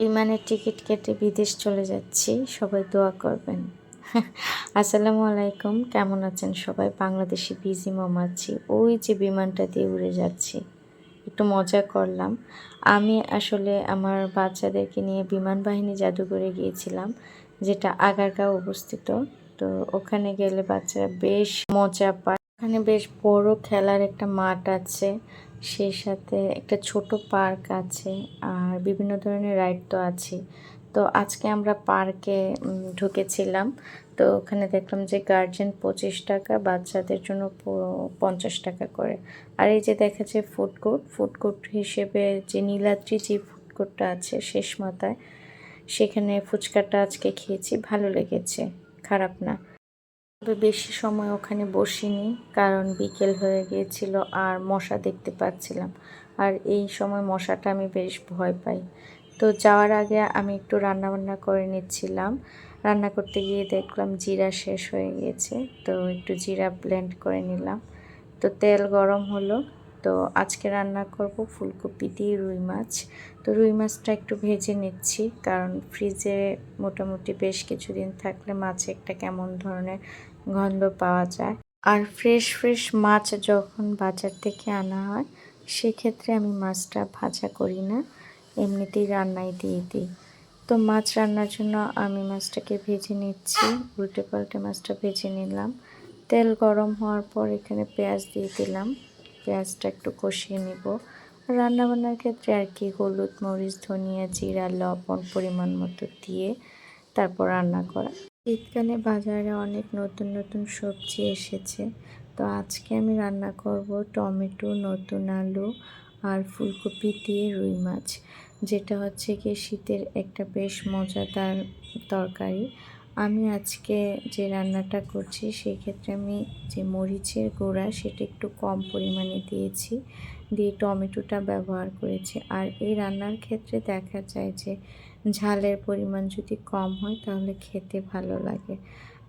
বিমানের টিকিট কেটে বিদেশ চলে যাচ্ছি, সবাই দোয়া করবেন। আসসালামু আলাইকুম, কেমন আছেন সবাই? বাংলাদেশি বিজি মামাচ্ছি ওই যে বিমানটা দিয়ে উড়ে যাচ্ছি। একটু মজা করলাম। আমি আসলে আমার বাচ্চাদেরকে নিয়ে বিমান বাহিনী জাদুঘরে গিয়েছিলাম, যেটা আগারগাঁও অবস্থিত। তো ওখানে গেলে বাচ্চারা বেশ মজা পায়। ওখানে বেশ বড় খেলার একটা মাঠ আছে। সেই সাথে একটা ছোট পার্ক আছে আর বিভিন্ন ধরনের রাইড তো আছে। তো আজকে আমরা পার্কে ঢুকেছিলাম। তো ওখানে দেখলাম যে গার্জেন পঁচিশ টাকা, বাচ্চাদের জন্য পঞ্চাশ টাকা করে। আর এই যে দেখা যায় ফুড কোর্ট ফুড কোর্ট হিসেবে যে নীলাদ্রি যে ফুড কোর্টটা আছে শেষ মাথায়, সেখানে ফুচকাটা আজকে খেয়েছি, ভালো লেগেছে, খারাপ না। তবে বেশি সময় ওখানে বসিনি, কারণ বিকেল হয়ে গিয়েছিল আর মশা দেখতে পাচ্ছিলাম। আর এই সময় মশাটা আমি বেশ ভয় পাই। তো যাওয়ার আগে আমি একটু রান্নাবান্না করে নিচ্ছিলাম। রান্না করতে গিয়ে দেখলাম জিরা শেষ হয়ে গিয়েছে, তো একটু জিরা ব্লেন্ড করে নিলাম। তো তেল গরম হলো তো আজকে রান্না করব ফুলকপি দিয়ে রুই মাছ। তো রুই মাছটা একটু ভেজে নিচ্ছি, কারণ ফ্রিজে মোটামুটি বেশ কিছুদিন থাকলে মাছে একটা কেমন ধরনের গন্ধ পাওয়া যায়। আর ফ্রেশ ফ্রেশ মাছ যখন বাজার থেকে আনা হয়, সেক্ষেত্রে আমি মাছটা ভাজা করি না, এমনিতেই রান্নায় দিয়ে দিই। তো মাছ রান্নার জন্য আমি মাছটাকে ভেজে নিচ্ছি, উল্টে পাল্টে মাছটা ভেজে নিলাম। তেল গরম হওয়ার পর এখানে পেঁয়াজ দিয়ে দিলাম। পেঁয়াজটা একটু কষিয়ে নিব। রান্না বান্নার ক্ষেত্রে আর কি, হলুদ, মরিচ, ধনিয়া, জিরা, লবণ পরিমাণ মতো দিয়ে তারপর রান্না করা। শীতকালে বাজারে অনেক নতুন নতুন সবজি এসেছে। তো আজকে আমি রান্না করব টমেটো, নতুন আলু আর ফুলকপি দিয়ে রুই মাছ। যেটা হচ্ছে কি শীতের একটা বেশ মজাদার তরকারি। আমি আজকে যে রান্নাটা করছি, সেই ক্ষেত্রে আমি যে মরিচের গুঁড়া সেটা একটু কম পরিমাণে দিয়েছি, দিয়ে টমেটোটা ব্যবহার করেছি। আর এই রান্নার ক্ষেত্রে দেখা যায় যে ঝালের পরিমাণ যদি কম হয়, তাহলে খেতে ভালো লাগে।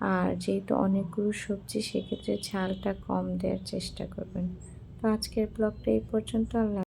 আর যেহেতু অনেকগুলো সবজি, সেক্ষেত্রে ঝালটা কম দেওয়ার চেষ্টা করবেন। তো আজকের ব্লগটা এই পর্যন্ত। আল্লাহ